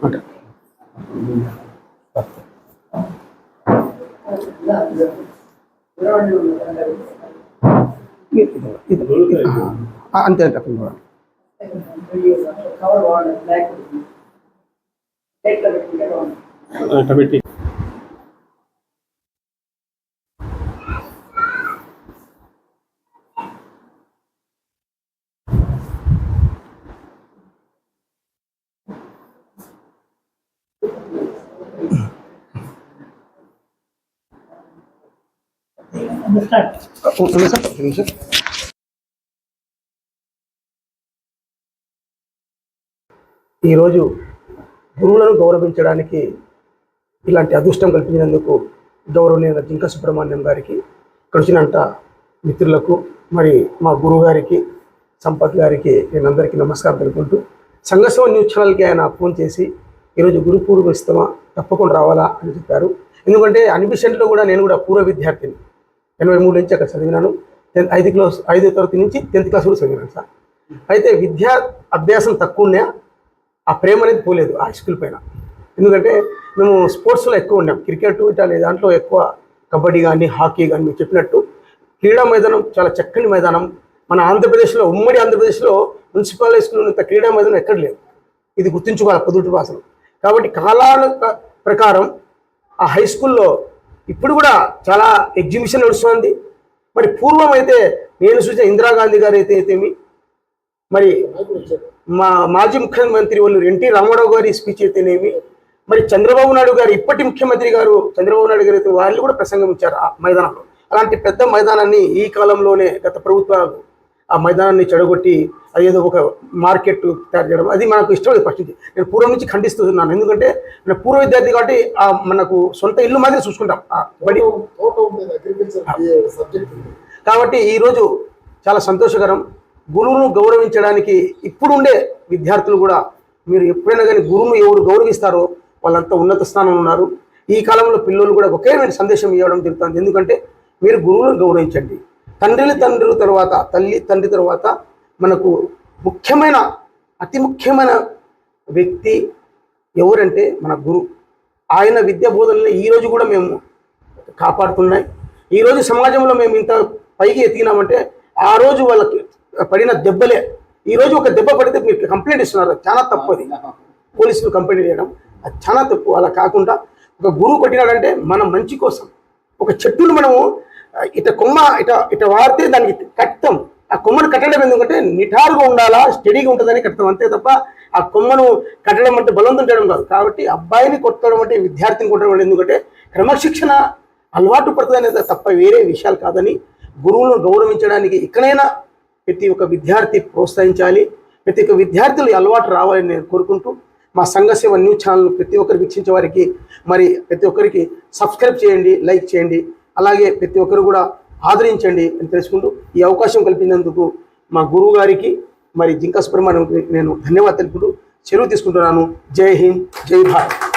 మాట ఇది- ఇది- ఇది- ఆ, అంతే అంతే అక్కడ ఈరోజు గురువులను గౌరవించడానికి ఇలాంటి అదృష్టం కల్పించినందుకు గౌరవనీయ జింక సుబ్రహ్మణ్యం గారికి ఇక్కడ మిత్రులకు మరి మా గురువు గారికి సంపత్ గారికి నేను అందరికీ నమస్కారం తెలుపుకుంటూ సంఘర్షణ న్యూస్ ఛానల్కి ఆయన ఫోన్ చేసి ఈరోజు గురు పూర్వ ఇస్తామా తప్పకుండా రావాలా అని చెప్పారు. ఎందుకంటే అన్విషన్లో కూడా నేను కూడా పూర్వ విద్యార్థిని. ఎనభై మూడు నుంచి అక్కడ చదివినాను. టెన్త్ ఐదు క్లాస్ ఐదో తరగతి నుంచి టెన్త్ క్లాస్ కూడా చదివినాను సార్. అయితే విద్యా అభ్యాసం తక్కువ ఉన్నా ఆ ప్రేమ అనేది పోలేదు ఆ స్కూల్ పైన. ఎందుకంటే మేము స్పోర్ట్స్లో ఎక్కువ ఉన్నాం. క్రికెట్ ఇటాలి దాంట్లో ఎక్కువ కబడ్డీ కానీ హాకీ కానీ మీరు చెప్పినట్టు క్రీడా మైదానం చాలా చక్కని మైదానం. మన ఆంధ్రప్రదేశ్లో ఉమ్మడి ఆంధ్రప్రదేశ్లో మున్సిపాలిటీ స్కూల్ ఉన్నంత క్రీడా మైదానం ఎక్కడ లేదు. ఇది గుర్తుంచుకోవాలి పొదుటి భాషలు కాబట్టి కాలాల ప్రకారం ఆ హై స్కూల్లో ఇప్పుడు కూడా చాలా ఎగ్జిబిషన్ నడుస్తుంది. మరి పూర్వం అయితే నేను చూసిన ఇందిరాగాంధీ గారు అయితే అయితేమి మరి మా మాజీ ముఖ్యమంత్రి వాళ్ళు ఎన్టీ రామారావు గారి స్పీచ్ అయితేనేమి మరి చంద్రబాబు నాయుడు గారు ఇప్పటి ముఖ్యమంత్రి గారు చంద్రబాబు నాయుడు గారు అయితే వాళ్ళు కూడా ప్రసంగం ఇచ్చారు ఆ మైదానంలో. అలాంటి పెద్ద మైదానాన్ని ఈ కాలంలోనే గత ప్రభుత్వాలు ఆ మైదానాన్ని చెడగొట్టి అదేదో ఒక మార్కెట్ తయారు చేయడం. అది మనకు ఇష్టం లేదు ఫస్ట్ నుంచి నేను పూర్వం నుంచి ఖండిస్తున్నాను. ఎందుకంటే నేను పూర్వ విద్యార్థి కాబట్టి ఆ మనకు సొంత ఇల్లు మాదిరి చూసుకుంటాం. బడి కాబట్టి ఈరోజు చాలా సంతోషకరం. గురువును గౌరవించడానికి ఇప్పుడు ఉండే విద్యార్థులు కూడా మీరు ఎప్పుడైనా కానీ గురువును ఎవరు గౌరవిస్తారో వాళ్ళంతా ఉన్నత స్థానంలో ఉన్నారు. ఈ కాలంలో పిల్లలు కూడా ఒకే సందేశం ఇవ్వడం జరుగుతుంది. ఎందుకంటే మీరు గురువులను గౌరవించండి. తండ్రిని తండ్రుల తర్వాత తల్లి తండ్రి తర్వాత మనకు ముఖ్యమైన అతి ముఖ్యమైన వ్యక్తి ఎవరంటే మన గురువు ఆయన విద్యా బోధనని ఈరోజు కూడా మేము కాపాడుతున్నాయి. ఈరోజు సమాజంలో మేము ఇంత పైకి ఎత్తినామంటే ఆ రోజు వాళ్ళకి పడిన దెబ్బలే. ఈరోజు ఒక దెబ్బ పడితే మీరు కంప్లైంట్ ఇస్తున్నారు. చాలా తప్పు అది. పోలీసులు కంప్లైంట్ చేయడం అది చాలా తప్పు. అలా కాకుండా ఒక గురువు కొట్టినాడంటే మన మంచి కోసం ఒక చెట్టును మనము ఇట కొమ్మ ఇట ఇట వాడితే దానికి కట్టం. ఆ కొమ్మను కట్టడం ఎందుకంటే నిఠారుగా ఉండాలా స్టడీగా ఉంటుందని కట్టడం. అంతే తప్ప ఆ కొమ్మను కట్టడం అంటే బలవంతం చేయడం కాదు. కాబట్టి అబ్బాయిని కొట్టడం అంటే విద్యార్థిని కొట్టడం ఎందుకంటే క్రమశిక్షణ అలవాటు పడుతుంది అనేది తప్ప వేరే విషయాలు కాదని గురువులను గౌరవించడానికి ఇక్కడైనా ప్రతి ఒక్క విద్యార్థి ప్రోత్సహించాలి. ప్రతి ఒక్క విద్యార్థులు అలవాటు రావాలని నేను కోరుకుంటూ మా సంఘ సేవ న్యూస్ ఛానల్ ప్రతి ఒక్కరు వీక్షించే వారికి మరి ప్రతి ఒక్కరికి సబ్స్క్రైబ్ చేయండి లైక్ చేయండి. అలాగే ప్రతి ఒక్కరు కూడా ఆదరించండి అని తెలుసుకుంటూ ఈ అవకాశం కల్పించినందుకు మా గురువు గారికి మరి జింకా సుబ్రహ్మణ్యం నేను ధన్యవాదాలు తెలుపుతూ చెరువు తీసుకుంటున్నాను. జై హింద్ జై భారత్.